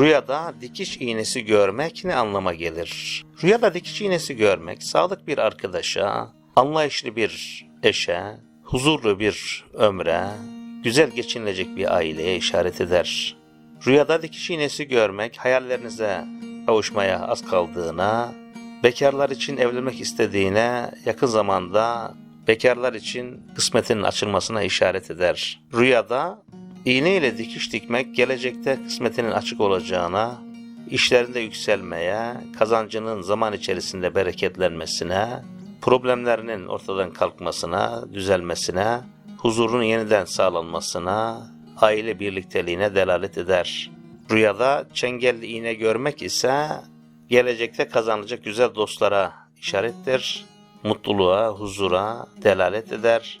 Rüyada dikiş iğnesi görmek ne anlama gelir? Rüyada dikiş iğnesi görmek, sağlık bir arkadaşa, anlayışlı bir eşe, huzurlu bir ömre, güzel geçinilecek bir aileye işaret eder. Rüyada dikiş iğnesi görmek, hayallerinize kavuşmaya az kaldığına, bekarlar için evlenmek istediğine, yakın zamanda bekarlar için kısmetinin açılmasına işaret eder. Rüyada iğne ile dikiş dikmek gelecekte kısmetinin açık olacağına, işlerinde yükselmeye, kazancının zaman içerisinde bereketlenmesine, problemlerinin ortadan kalkmasına, düzelmesine, huzurun yeniden sağlanmasına, aile birlikteliğine delalet eder. Rüyada çengelli iğne görmek ise gelecekte kazanılacak güzel dostlara işarettir. Mutluluğa, huzura delalet eder.